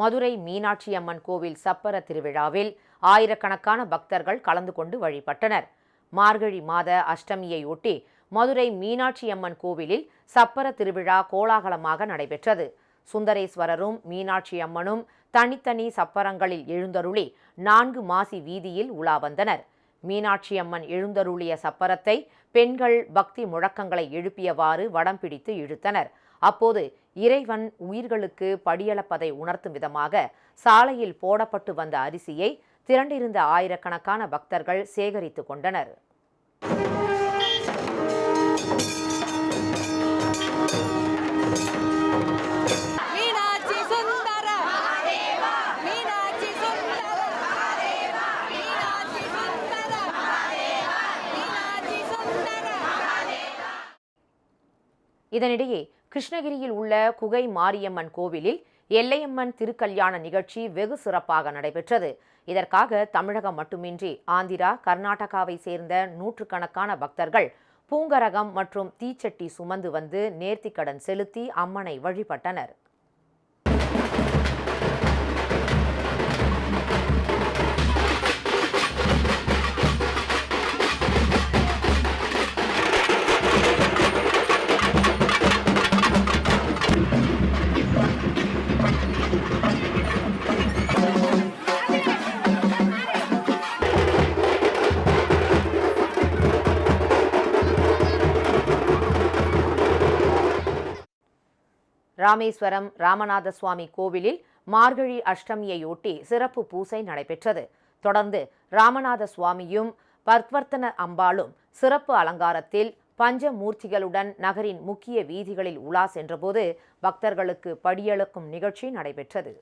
மதுரை மீனாட்சி அம்மன் கோவில் சப்பர திருவிழாவில் ஆயிரக்கணக்கான பக்தர்கள் கலந்து கொண்டு வழிபட்டனர். மார்கழி மாத அஷ்டமியையொட்டி மதுரை மீனாட்சி அம்மன் கோவிலில் சப்பர திருவிழா கோலாகலமாக நடைபெற்றது. சுந்தரேஸ்வரரும் மீனாட்சி அம்மனும் தனித்தனி சப்பரங்களில் எழுந்தருளி நான்கு மாசி வீதியில் உலா வந்தனர். மீனாட்சி அம்மன் எழுந்தருளிய சப்பரத்தை பெண்கள் பக்தி முழக்கங்களை எழுப்பியவாறு வடம் பிடித்து இழுத்தனர். அப்போது இறைவன் உயிர்களுக்கு படியளப்பதை உணர்த்தும் விதமாக சாலையில் போடப்பட்டு வந்த அரிசியை திரண்டிருந்த ஆயிரக்கணக்கான பக்தர்கள் சேகரித்து கொண்டனர். இதனிடையே கிருஷ்ணகிரியில் உள்ள குகை மாரியம்மன் கோவிலில் எல்லையம்மன் திருக்கல்யாண நிகழ்ச்சி வெகு சிறப்பாக நடைபெற்றது. இதற்காக தமிழகம் மட்டுமின்றி ஆந்திரா கர்நாடகாவை சேர்ந்த நூற்றுக்கணக்கான பக்தர்கள் பூங்கரகம் மற்றும் தீச்சட்டி சுமந்து வந்து நேர்த்திக்கடன் செலுத்தி அம்மனை வழிபட்டனர். ராமேஸ்வரம் ராமநாத சுவாமி கோவிலில் மார்கழி அஷ்டமியையொட்டி சிறப்பு பூசை நடைபெற்றது. தொடர்ந்து ராமநாத சுவாமியும் பர்த்வர்த்தன அம்பாளும் சிறப்பு அலங்காரத்தில் பஞ்சமூர்த்திகளுடன் நகரின் முக்கிய வீதிகளில் உலா சென்றபோது பக்தர்களுக்கு படியளக்கும் நிகழ்ச்சி நடைபெற்றது.